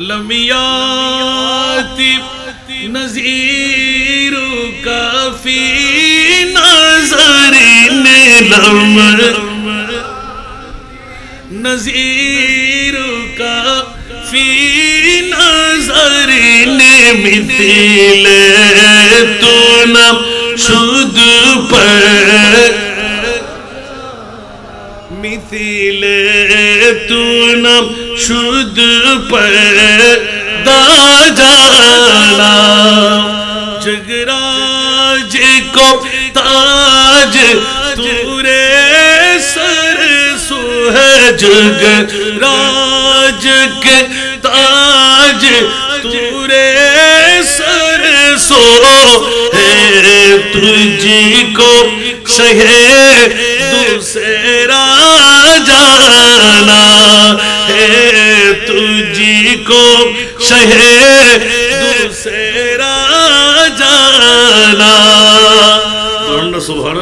لمیاتی نظیر کافی نظرین لم نظیر کافی نظرین مثل تو نم شد پر مثل تو نم شد پر دا جانا جگراج کو تاج تورے سر سو ہے جگراج کے تاج تورے سر سو ہے تجھی کو سہے دوسرا جانا को शहर दूसरा जाना सुभान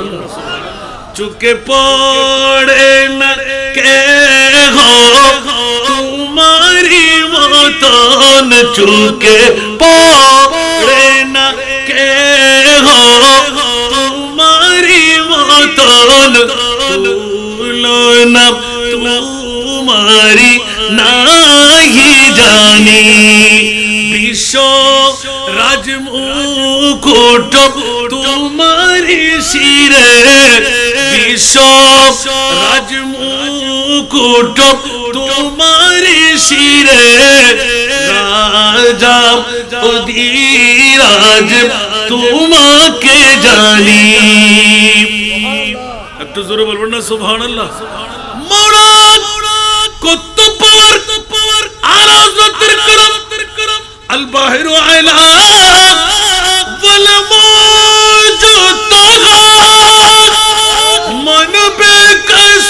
चुके पड़े न के हो तुम्हारी मौतन चुके पड़े न के हो तुम्हारी मौतन तुलना तुम्हारी নাহি জানি। বিশ্ব রাজমুকুট তোমারি শিরে বিশ্ব রাজমুকুট তোমারি শিরে রাজা অধীরাজ তোমাকে জানি। একটু জোরে বলবেন না? সুবহান আল্লাহ মৌলা কত পাওয়ার পাওয়ার আলা হযরতের করম আল বাহিরু আলা ওয়াল মওজুদ মন বেকস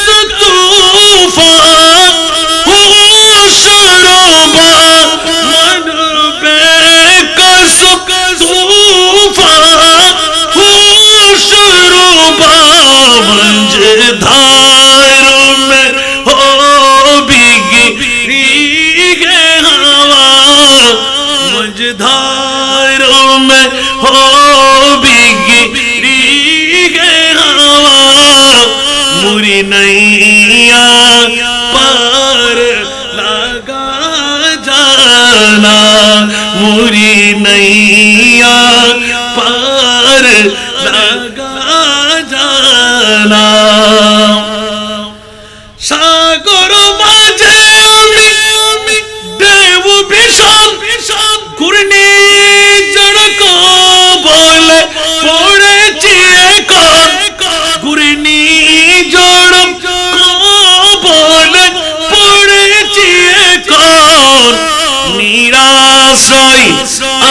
নিরাশয়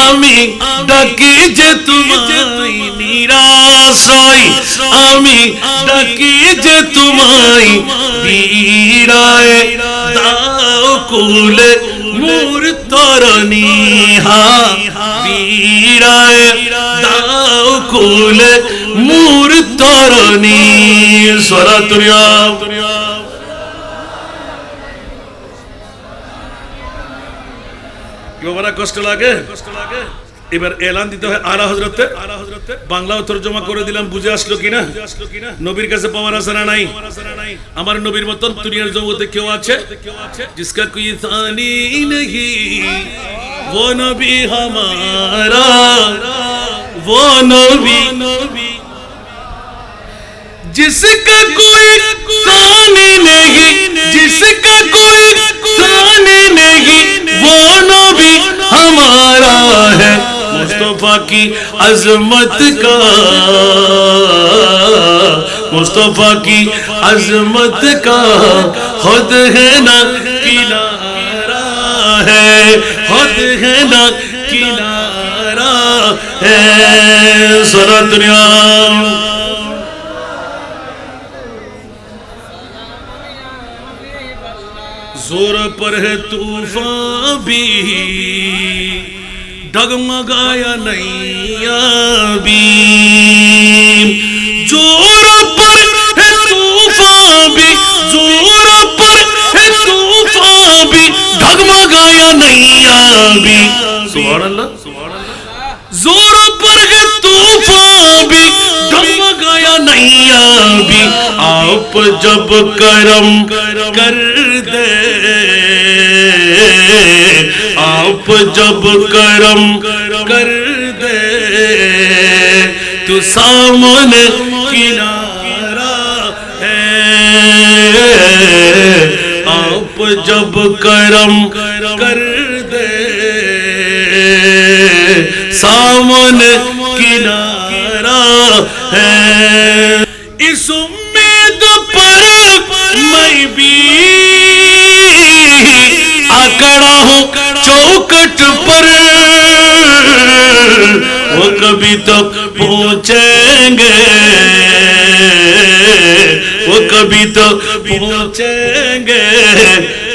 আমি ডাকি যে তোমায় নিরাশয় আমি ডাকি যে তোমায় পীড়ায় দাও কুলে মোর তরণী হা পীড়ায় দাও কুলে মোর তরণী সরাতুরিয়া। বাবারা কষ্ট লাগে কষ্ট লাগে এবার এলান দিতে হয় আলা হজরতে আলা হজরতে বাংলাও তর্জমা করে দিলাম বুঝে আসলো কিনা আসলো কিনা নবীর কাছে পাওয়ার আসানা নাই আমার নবীর মতন দুনিয়ার জগতে কেউ আছে কেউ আছে जिसका कोई सानी नहीं वो नबी हमारा वो नबी जिसका कोई सानी नहीं जिसका कोई सानी नहीं वो नबी تمہارا ہے۔ مصطفیٰ کی عظمت کا۔ مصطفیٰ کی عظمت کا۔ خود ہے نا کنارا ہے۔ خود ہے نا کنارا ہے۔ سر دنیا۔ زور پر ہے طوفان بھی۔ ڈگمگایا نہیں ابھی زور پر ہے طوفان بھی، زور پر ہے طوفان بھی، ڈگمگایا نہیں ابھی سبحان اللہ۔ زور پر ہے طوفان بھی، ڈگمگایا نہیں ابھی آپ جب کرم کر دے اب جب کرم کر دے تو سامنے کنارا ہے۔ آپ جب کرم کر चौकट पर वो कभी तो पहुंचेंगे वो कभी तो पहुंचेंगे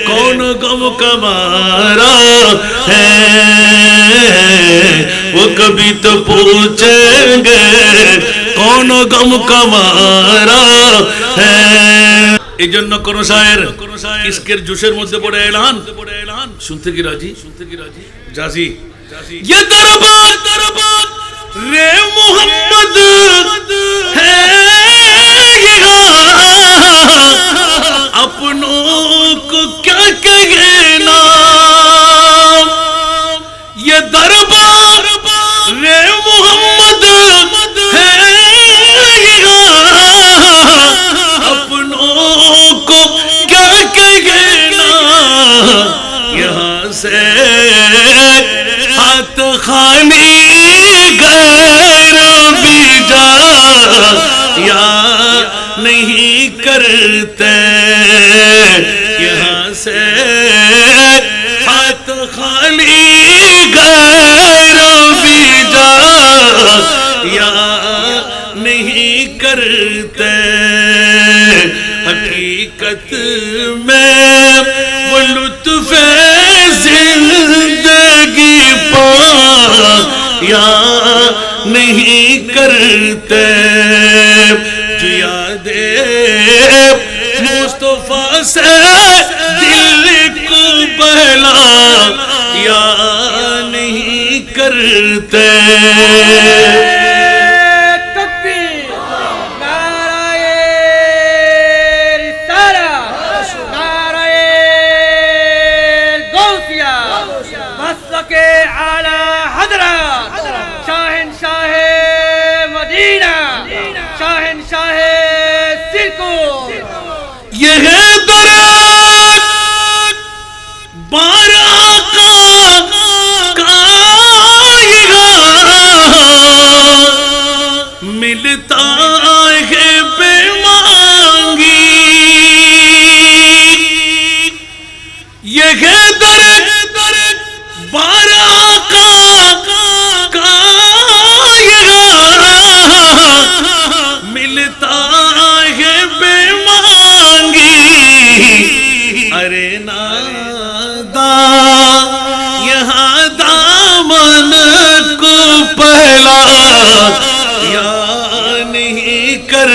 कौन गम कमारा है वो कभी तो पूछेंगे कौन गम कमारा है এই জন্য কোন শায়ের ইস্কের জুসের মধ্যে পড়ে এলান सुनते की राजी सुनते की राजी जाजी जाजी ये दरबार दरबार रे मोहम्मद سے ہاتھ خانی گھر بھی جا۔ یا نہیں کرتے یہاں سے ہاتھ خانی گھر بھی جا۔ یا نہیں کرتے حقیقت میں وہ لطف نہیں کرتے۔ جو یاد مصطفیٰ سے دل کو بہلا یا نہیں کرتے۔ humilde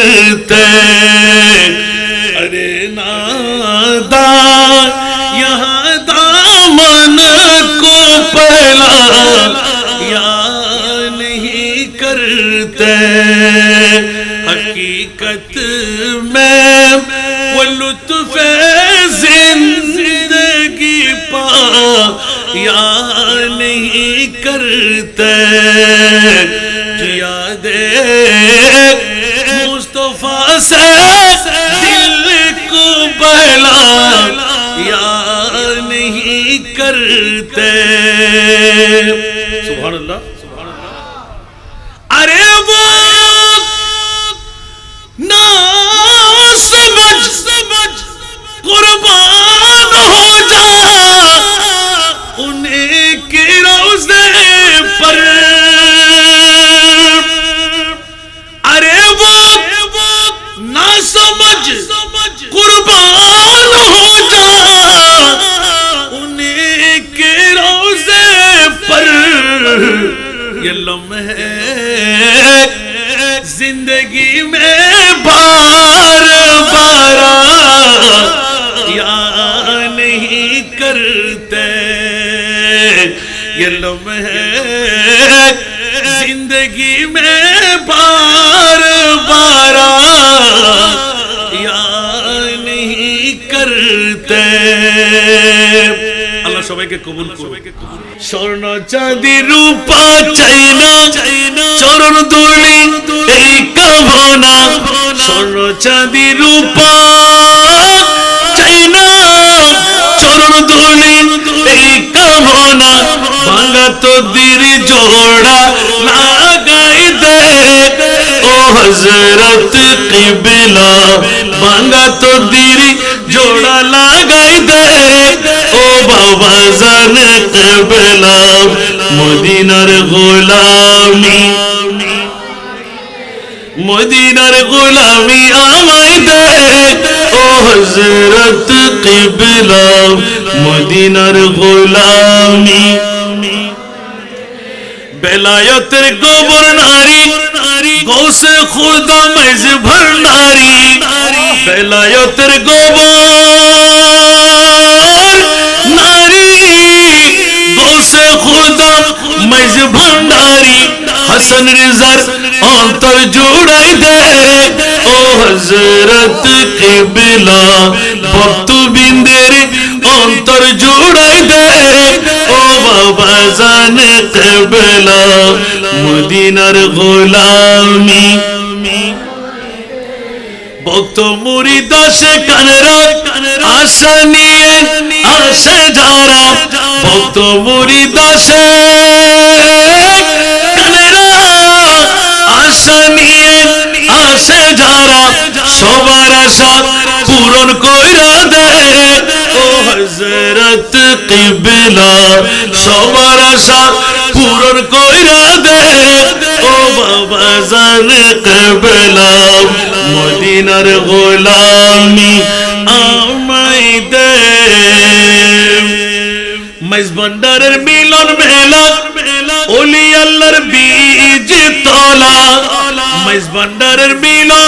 ملتے ارے نادا یہاں دامن کو پہلا یا نہیں کرتے۔ حقیقت میں وہ لطف زندگی پا۔ یا نہیں کرتے۔ سے دل کو بہلا یا نہیں کرتے۔ سبحان اللہ۔ या नहीं करते ये लम्हे जिंदगी में बार बार याद नहीं करते আল্লাহ সবাইকে কবুল করবে স্বর্ণ চাঁদি রূপা চাই না চরণ দুলি এই কামনা স্বর্ণ চাঁদি রূপা ভাঙা জোড়া লাগাই দে। ও হজরত কিবলা ভাঙা তো দির জোড়া লাগাই দে। ও বাবা জান কিবলা, মদিনার গোলামি। মদিনার গোলামি আমায় ও হজরত কিবলা, মদিনার গোলামি। বেলায়তের গোবর নারী গৌসে খুদা মেজ ভরনারি বেলায়তের গোবর নারী গৌসে খুদা মেজ ভরনারি হাসন রিজার অন্তর জুড়াই দে। ও হজরত কিবলা ভক্ত বিন্দের অন্তর জুড়াই দে। ও বাবা, জান কিবলা মদিনার গোলামি। ভক্ত মুড়ি দাসে কানরা আশা নিয়ে আসে যারা। ভক্ত মুড়ি কানরা আশা নিয়ে আসে যারা। সবার আশা পূরণ কইরা হজরত কিবলা সবার আশা পূরণ কইরা দে। ও বাবা জান কিবলা, মদিনার গোলামি আমায় দে। মাইজ ভান্ডারের মিলন মেলা, ওলি আল্লাহর বীজ তলা। মাইজ মিলন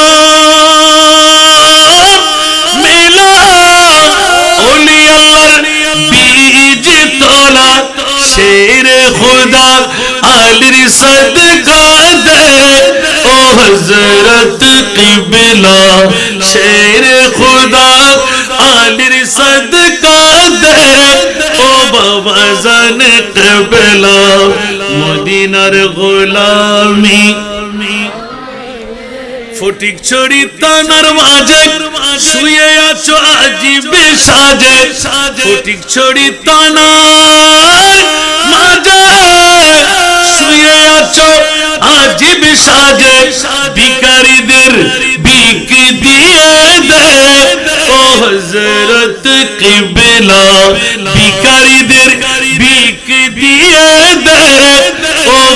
দে ও হজরত কিবলা শের খুদা আলির সদকা দে ও বাবা জান কিবলা মদিনার গোলামি ফটিক ছড়ি তানার মাঝে শুয়ে আছো আজিবে সাজে ফটিক ছড়ি তানার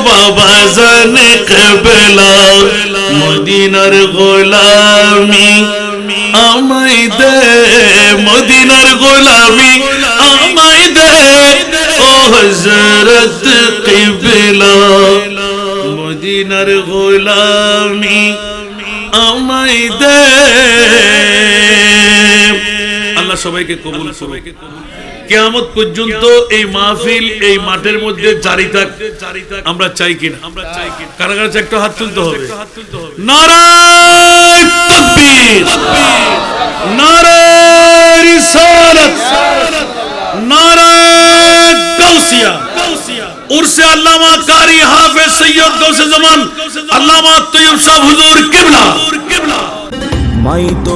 বাবা জান কিবলা মদিনার গোলামি, আমায় দে, মদিনার গোলামি, আমায় দে, ও হজরত কিবলা। মদিনার গোলামি, আমায় দে। আল্লাহ সবাইকে কবুল সবাইকে কেয়ামত পর্যন্ত এই মাহফিল এই মাঠের মধ্যে জারি থাক। আমরা চাই কিনা? আমরা চাই কিনা। কারা কাছে একটা হাত তুলতে হবে। নারায় তাকবীর। নারায় রিসালাত নারায় গাউসিয়া। উরসে আল্লামা কারি হাফেজ সৈয়দ গৌসে জামান আল্লামা তৈয়ব সাহ হুজুর কিবলা। কিবলা मैं तो